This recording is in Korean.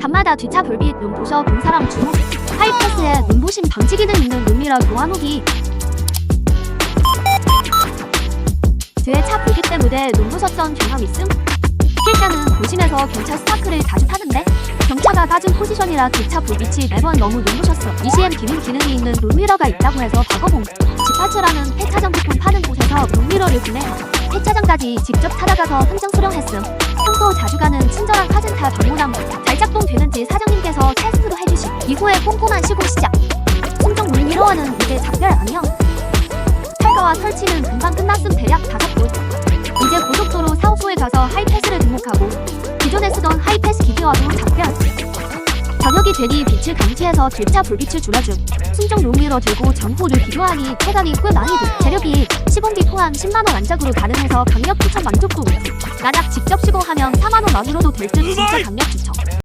밤마다 뒤차 불빛 눈부셔 본 사람 주목 하이패스에 눈부심 방지 기능 있는 룸미러 교환 후기. 뒤에 차 불빛 때문에 눈부셨던 경험 있음? 필자는 도심에서 경차 스타크를 자주 타는데 경차가 낮은 포지션이라 기차 불빛이 매번 너무 눈부셨어. ECM 기능 기능이 있는 룸미러가 있다고 해서 박어봉 지파츠라는 폐차장 부품 파는 곳에서 룸미러를 구매하고 폐차장까지 직접 찾아가서 현장 수령했음. 평소 자주 가는 친절한 카젠타 방문함 이후에 꼼꼼한 시공 시작. 순정 룸미러와는 이제 작별 아니야 탈거와 설치는 금방 끝났음 대략 다섯 곳. 이제 고속도로 사업소에 가서 하이패스를 등록하고 기존에 쓰던 하이패스 기기와도 작별. 저녁이 되니 빛을 감지해서 뒷차 불빛을 줄여줌. 순정 룸미러 들고 전후를 비교하니 체감이 꽤 많이 들. 재력이 시공비 포함 10만원 안짝으로 가능해서 강력 추천 만족도. 만약 직접 시공하면 4만원 만으로도 될 듯 진짜 강력 추천